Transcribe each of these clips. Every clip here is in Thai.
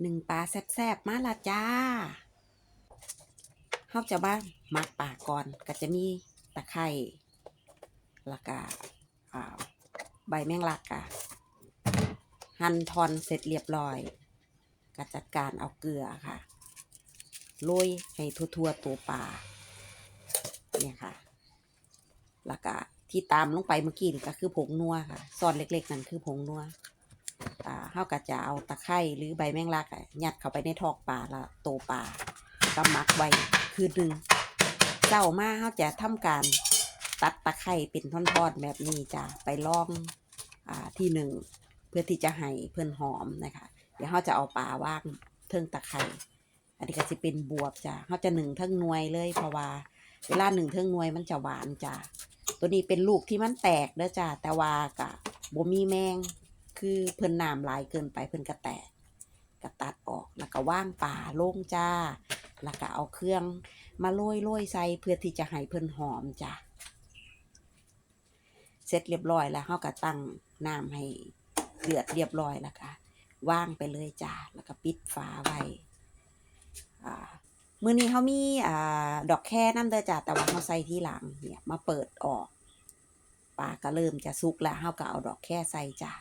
หนึ่งปลาแซ่บๆมาละจ้าเฮาจะบ้างมักปลาก่อนก็จะมีตะไคร้แล้วก็อ่าใบแมงลักอะหั่นทอนเสร็จเรียบร้อยก็จัดการเอาเกลือค่ะโรยให้ทั่วๆตัวปลาเนี่ยค่ะแล้วก็ที่ตามลงไปเมื่อกี้นี่ก็คือผงนัวค่ะซอนเล็กๆนั่นคือผงนัว อ่าเฮาก็จะเอาตะไคร้หรือใบแมงลักยัดเข้าไปในทอกปลาแล้วโตปลาก็หมักไว้คืนหนึ่งเจ้ามาเฮาจะทำการตัดตะไคร้เป็นท่อนๆแบบนี้จ้ะไปล่องอ่าที่หนึ่งเพื่อที่จะให้เพิ่นหอมนะคะ เดี๋ยวเฮาจะเอาปลาว่างเทิงตะไคร้อันนี้ก็จะเป็นบวบจ้ะเฮาจะหนึ่งเทิงนวยเลยเพราะว่าเวลาหนึ่งเทิงนวยมันจะหวานจ้ะตัวนี้เป็นลูกที่มันแตกเด้อจ้ะแต่ว่ากะบ่มีแมง คือเพิ่นน้ำลายเกินไปเพิ่นก็แตกก็ตัดออกแล้วก็ว่างป่าโล่งจ้า แล้วก็เอาเครื่องมาโรยโรยใส่เพื่อที่จะให้เพิ่นหอมจ้ะเสร็จเรียบร้อยแล้วเฮาก็ตั้งน้ำให้เดือดเรียบร้อยแล้วก็ว่างไปเลยจ้าแล้วก็ปิดฝาไว้มื้อนี้เฮามีอดอกแค่น้ำเด้อจ้าแต่ว่าเฮาใส่ที่หลังเนี่ยมาเปิดออกปลาก็เริ่มจะสุกแล้วเฮาก็เอาดอกแค่ใส่จ้า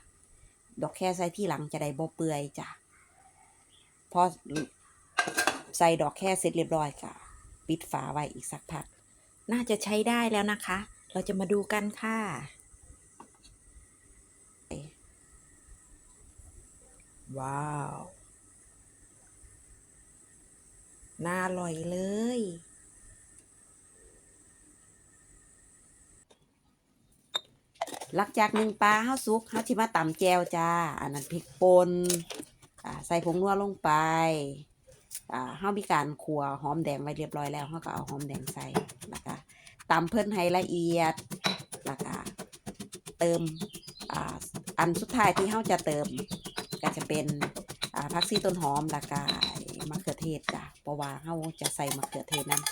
ดอกแค่ใส่ที่หลังจะได้บ่เปื่อยจ้ะพอใส่ดอกแค่เสร็จเรียบร้อยค่ะ ปิดฝาไว้อีกสักพัก น่าจะใช้ได้แล้วนะคะ เราจะมาดูกันค่ะว้าว น่าอร่อยเลย หลังจากหนึ่งปลาเฮาสุกเฮาสิมาตำแจวจ้า อันนั้นพริกป่นใส่ผงนัวลงไปอ่าเฮามีการขัวหอมแดงไว้เรียบร้อยแล้วเฮาก็เอาหอมแดงใส่แล้วก็ตำเพิ่นให้ละเอียดแล้วก็เติมอันสุดท้ายที่เฮาจะเติม ก็จะเป็นผักชีต้นหอมแล้วก็มะเขือเทศจ้ะเพราะว่าเฮาจะใส่มะเขือเทศนั้น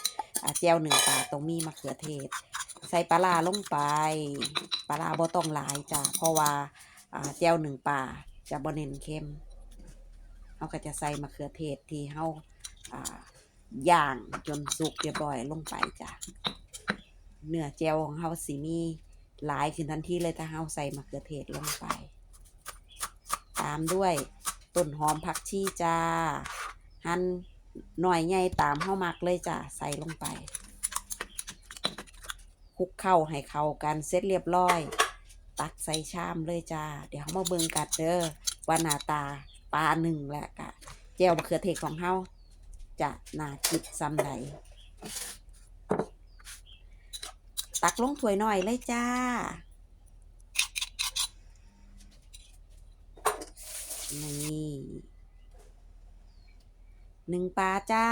แจวหนึ่งปลาต้องมีมะเขือเทศ ใส่ปลาร้าลงไปปลาร้าบ่ต้องหลายจ้ะเพราะว่าอ่าแจ่วหนึ่งปลาจะบ่เน้นเค็มเขาก็จะใส่มะเขือเทศที่เฮาอย่างจนสุกเรียบร้อยลงไปจ้ะเนื้อแจ่วของเฮาสิมีหลายขึ้นทันทีเลยถ้าเฮาใส่มะเขือเทศลงไป ตามด้วยต้นหอมผักชีจ้าหั่นหน่อยใหญ่ตามเฮามักเลยจ้ะใส่ลงไป คลุกเข้าให้เข้ากันเสร็จเรียบร้อย ตักใส่ชามเลยจ้า เดี๋ยวเขามาเบิ่งกัดเด้อว่าหน้าตาปลาหนึ่งแหละกะแจ่วมะเขือเทศของเฮาจะน่ากินซ้ำใดตักลงถ้วยหน่อยเลยจ้านี่หนึ่งปลาจ้า